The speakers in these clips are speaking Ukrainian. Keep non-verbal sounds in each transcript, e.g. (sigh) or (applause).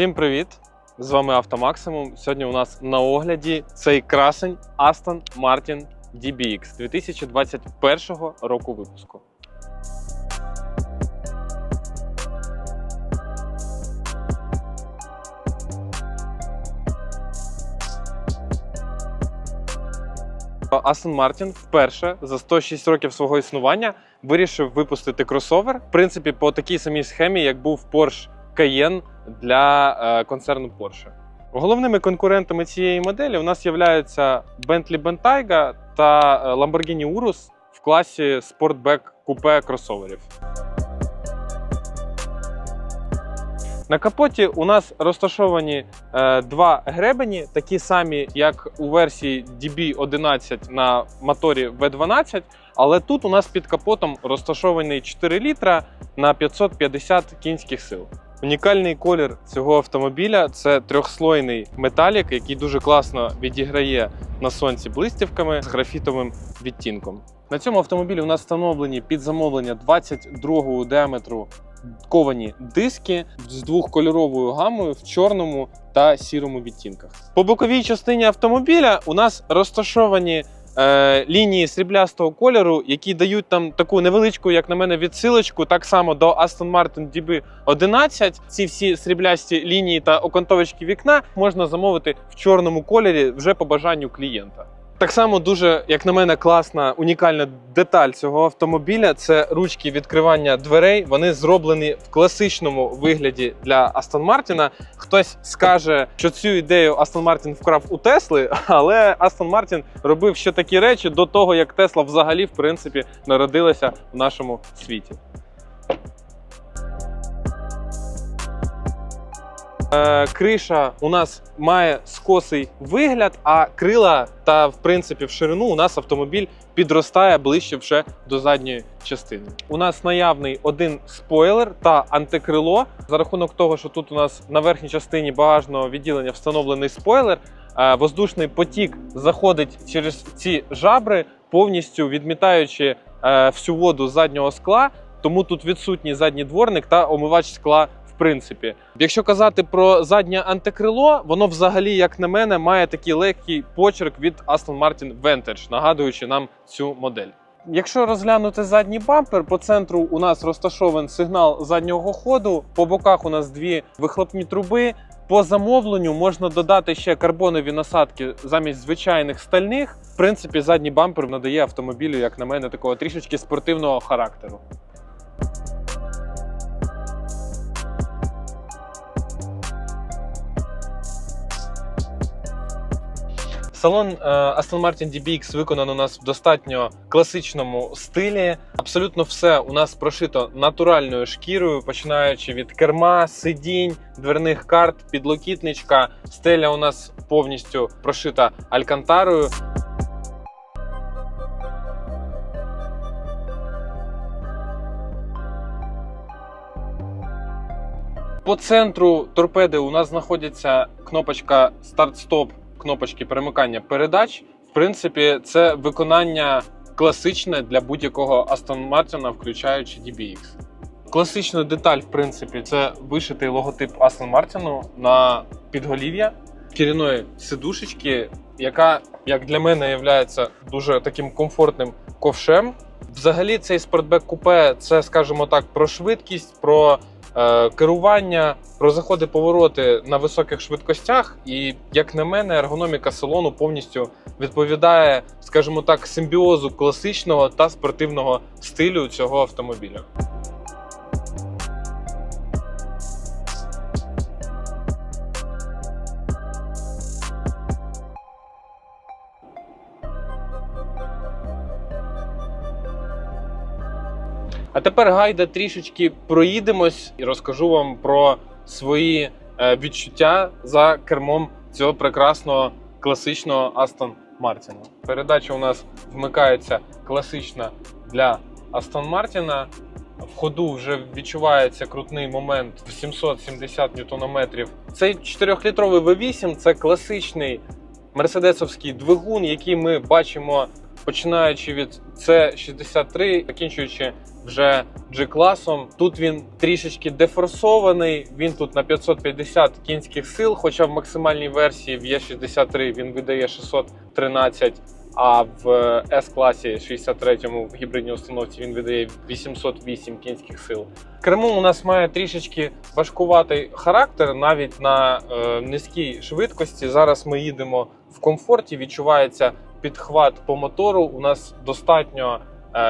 Всім привіт! З вами Автомаксимум. Сьогодні у нас на огляді цей красень Aston Martin DBX 2021 року випуску. Aston Martin вперше за 106 років свого існування вирішив випустити кросовер, в принципі, по такій самій схемі, як був Porsche Cayenne для е, концерну Porsche. Головними конкурентами цієї моделі у нас являються Bentley Bentayga та е, Lamborghini Urus в класі Sportback купе кросоверів. На капоті у нас розташовані е, два гребені, такі самі, як у версії DB11 на моторі V12, але тут у нас під капотом розташований 4 літра на 550 кінських сил. Унікальний колір цього автомобіля це трьохслойний металік, який дуже класно відіграє на сонці блистівками з графітовим відтінком. На цьому автомобілі у нас встановлені під замовлення 22 діаметру ковані диски з двохкольоровою гамою в чорному та сірому відтінках. По боковій частині автомобіля у нас розташовані е, лінії сріблястого кольору, які дають там таку невеличку, як на мене, відсилочку, так само до Aston Martin DB11. Ці всі сріблясті лінії та окантовочки вікна можна замовити в чорному кольорі вже по бажанню клієнта. Так само дуже, як на мене, класна унікальна деталь цього автомобіля це ручки відкривання дверей. Вони зроблені в класичному вигляді для Aston Martin. Хтось скаже, що цю ідею Aston Martin вкрав у Тесли, але Aston Martin робив ще такі речі до того, як Тесла взагалі в принципі народилася в нашому світі. Е, Криша у нас має скосий вигляд, а крила та в принципі в ширину у нас автомобіль підростає ближче вже до задньої частини. У нас наявний один спойлер та антикрило. За рахунок того, що тут у нас на верхній частині багажного відділення встановлений спойлер. е, Воздушний потік заходить через ці жабри, повністю відмітаючи е, всю воду заднього скла. Тому тут відсутній задній дворник та омивач скла принципі. Якщо казати про заднє антикрило, воно взагалі, як на мене, має такий легкий почерк від Aston Martin Vantage, нагадуючи нам цю модель. Якщо розглянути задній бампер, по центру у нас розташований сигнал заднього ходу, по боках у нас дві вихлопні труби. По замовленню можна додати ще карбонові насадки замість звичайних стальних. В принципі, задній бампер надає автомобілю, як на мене, такого трішечки спортивного характеру. Салон е, Aston Martin DBX виконано у нас в достатньо класичному стилі. Абсолютно все у нас прошито натуральною шкірою, починаючи від керма, сидінь, дверних карт, підлокітничка. Стеля у нас повністю прошита алькантарою. По центру торпеди у нас знаходиться кнопочка старт-стоп, кнопочки перемикання передач. В принципі, це виконання класичне для будь-якого Aston Martin, включаючи DBX. Класична деталь, в принципі, це вишитий логотип Aston Martin на підголів'я шкіряної сидушечки, яка, як для мене, є дуже таким комфортним ковшем. Взагалі, цей спортбек купе це, скажімо так, про швидкість, про керування, про заходи повороти на високих швидкостях. І, як на мене, ергономіка салону повністю відповідає, скажімо так, симбіозу класичного та спортивного стилю цього автомобіля. А тепер гайда трішечки проїдемось і розкажу вам про свої е, відчуття за кермом цього прекрасного класичного Aston Martin. Передача у нас вмикається класична для Aston Martin. В ходу вже відчувається крутний момент в 770 ньютонометрів. Цей 4-літровий V8 це класичний мерседесовський двигун, який ми бачимо починаючи від C63, закінчуючи вже G-класом. Тут він трішечки дефорсований. Він тут на 550 кінських сил, хоча в максимальній версії в Е63 він видає 613, а в S-класі 63-му в гібридній установці він видає 808 кінських сил. Кермо у нас має трішечки важкуватий характер навіть на е, низькій швидкості. Зараз ми їдемо в комфорті, відчувається підхват по мотору. У нас достатньо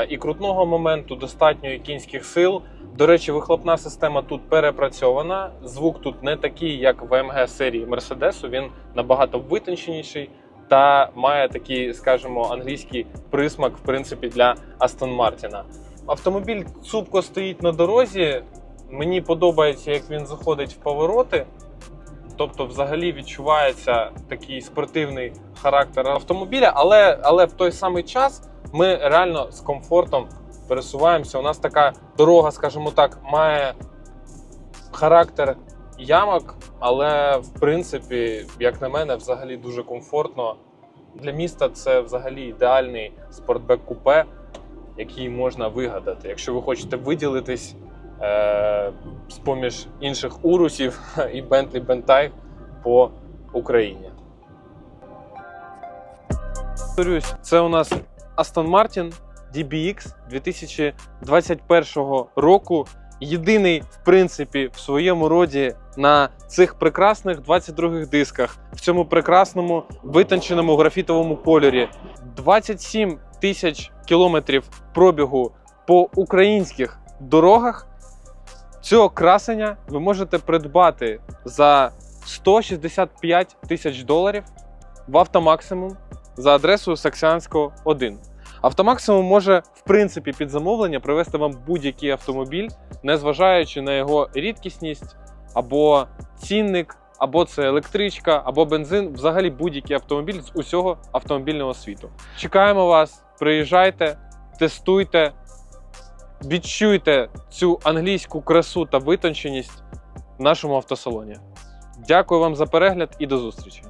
і крутного моменту, достатньо і кінських сил. До речі, вихлопна система тут перепрацьована. Звук тут не такий, як в АМГ серії Мерседесу. Він набагато витонченіший та має такий, скажімо, англійський присмак, в принципі, для Астон Мартіна. Автомобіль цупко стоїть на дорозі. Мені подобається, як він заходить в повороти. Тобто, взагалі відчувається такий спортивний характер автомобіля, але, але в той самий час ми реально з комфортом пересуваємося. У нас така дорога, скажімо так, має характер ямок, але в принципі, як на мене, взагалі дуже комфортно. Для міста це взагалі ідеальний спортбек купе, який можна вигадати. Якщо ви хочете виділитись е- з поміж інших урусів (laughs) і Bentley Bentayg по Україні. Це у нас Aston Martin DBX 2021 року. Єдиний, в принципі, в своєму роді на цих прекрасних 22-х дисках, в цьому прекрасному витонченому графітовому кольорі. 27 тисяч кілометрів пробігу по українських дорогах. Цього красення ви можете придбати за 165 тисяч доларів в Автомаксимум за адресою Саксіанського 1. Автомаксимум може, в принципі, під замовлення привезти вам будь-який автомобіль, незважаючи на його рідкісність або цінник, або це електричка, або бензин, взагалі будь-який автомобіль з усього автомобільного світу. Чекаємо вас, приїжджайте, тестуйте, відчуйте цю англійську красу та витонченість в нашому автосалоні. Дякую вам за перегляд і до зустрічі!